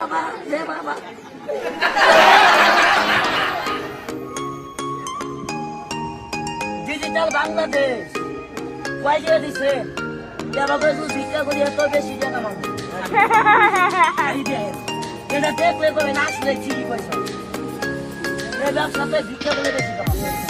বাবা হে বাবা ডিজিটাল বাংলাদেশ কয়টা দিছে এভাবে যদি ভিক্ষা করি, এত বেশি এটা দেখলে তবে নাচলে ঠিকই পয়সা এই ব্যবসাতে ভিক্ষা করে বেশি টাকা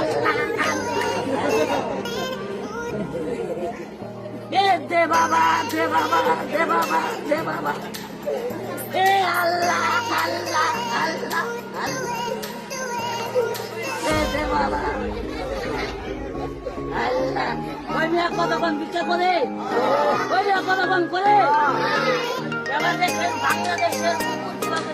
দে বাবা দে বাবা দে বাবা দে বাবা। এ আল্লাহ আল্লাহ আল্লাহ আল্লাহ। দে বাবা। আল্লাহ। ওই মেয়ে কতক্ষণ ভিক্ষা করে? ওই মেয়ে কতক্ষণ করে? এবার দেখবেন বাংলাদেশের কীভাবে